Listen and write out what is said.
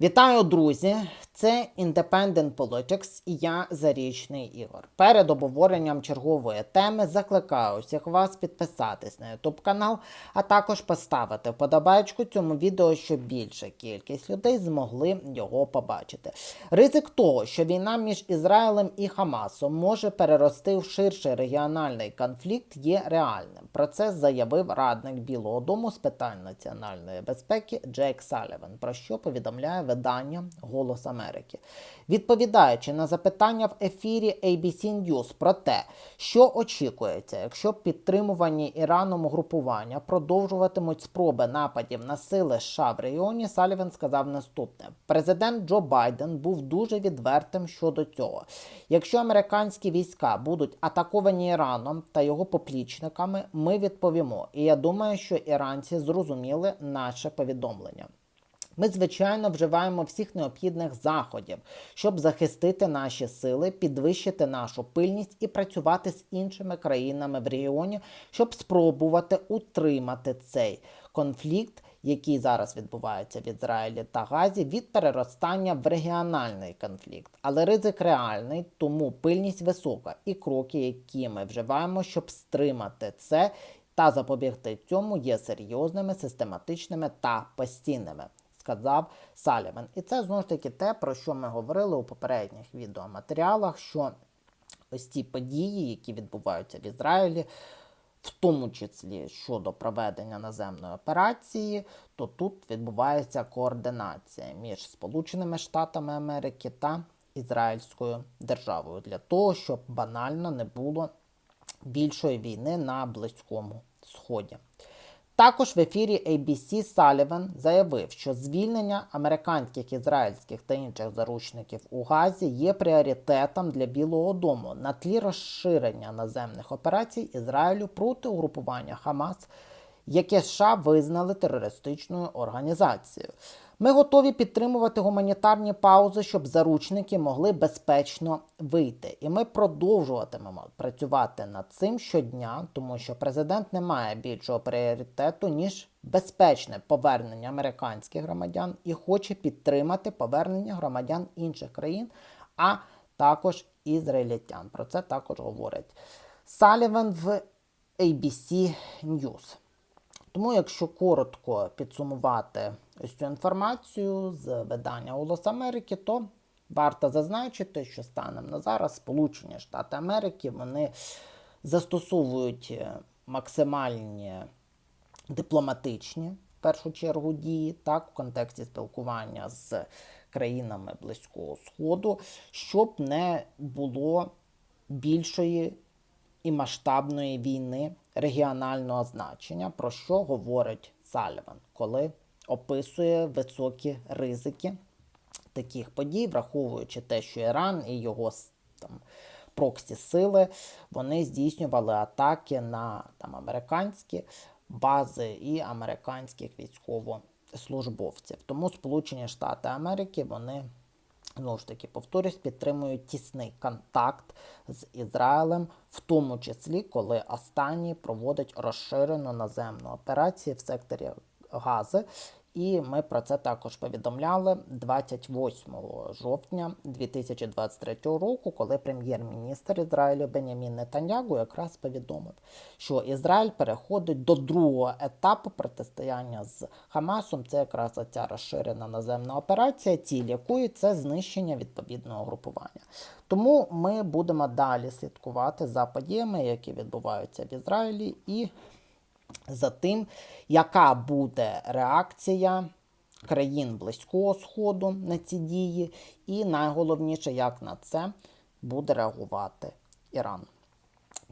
Вітаю, друзі! Це Independent Politics і я Зарічний Ігор. Перед обговоренням чергової теми закликаю всіх вас підписатись на YouTube канал, а також поставити вподобайку цьому відео, щоб більша кількість людей змогли його побачити. Ризик того, що війна між Ізраїлем і Хамасом може перерости в ширший регіональний конфлікт, є реальним. Про це заявив радник Білого Дому з питань національної безпеки Джейк Саліван, про що повідомляє видання Голос Америки. Відповідаючи на запитання в ефірі ABC News про те, що очікується, якщо підтримувані Іраном угрупування продовжуватимуть спроби нападів на сили США в регіоні, Саліван сказав наступне: президент Джо Байден був дуже відвертим щодо цього. Якщо американські війська будуть атаковані Іраном та його поплічниками, ми відповімо. І я думаю, що іранці зрозуміли наше повідомлення. Ми, звичайно, вживаємо всіх необхідних заходів, щоб захистити наші сили, підвищити нашу пильність і працювати з іншими країнами в регіоні, щоб спробувати утримати цей конфлікт, який зараз відбувається в Ізраїлі та Газі, від переростання в регіональний конфлікт. Але ризик реальний, тому пильність висока, і кроки, які ми вживаємо, щоб стримати це. Та запобігти цьому є серйозними, систематичними та постійними сказав Саліван. І це знову ж таки те, про що ми говорили у попередніх відеоматеріалах, що ось ці події, які відбуваються в Ізраїлі, в тому числі щодо проведення наземної операції, то тут відбувається координація між Сполученими Штатами Америки та Ізраїльською державою для того, щоб банально не було більшої війни на Близькому Сході. Також в ефірі ABC Саліван заявив, що звільнення американських, ізраїльських та інших заручників у Газі є пріоритетом для Білого Дому на тлі розширення наземних операцій Ізраїлю проти угрупування Хамас, яке США визнали терористичною організацією. Ми готові підтримувати гуманітарні паузи, щоб заручники могли безпечно вийти. І ми продовжуватимемо працювати над цим щодня, тому що президент не має більшого пріоритету, ніж безпечне повернення американських громадян і хоче підтримати повернення громадян інших країн, а також ізраїльтян. Про це також говорить Саліван в ABC News. Тому, якщо коротко підсумувати ось цю інформацію з видання Голос Америки, то варто зазначити, що станом на зараз Сполучені Штати Америки вони застосовують максимальні дипломатичні в першу чергу дії, так, в контексті спілкування з країнами Близького Сходу, щоб не було більшої і масштабної війни регіонального значення, про що говорить Саліван, коли описує високі ризики таких подій, враховуючи те, що Іран і його там, проксі сили вони здійснювали атаки на там, американські бази і американських військовослужбовців. Тому Сполучені Штати Америки вони. Знову ж таки, повторюсь, підтримують тісний контакт з Ізраїлем, в тому числі, коли останній проводить розширену наземну операцію в секторі Гази. І ми про це також повідомляли 28 жовтня 2023 року, коли прем'єр-міністр Ізраїлю Бенямін Нетаньягу якраз повідомив, що Ізраїль переходить до другого етапу протистояння з Хамасом. Це якраз ця розширена наземна операція, ціль якої це знищення відповідного групування. Тому ми будемо далі слідкувати за подіями, які відбуваються в Ізраїлі, і за тим, яка буде реакція країн Близького Сходу на ці дії, і найголовніше, як на це буде реагувати Іран.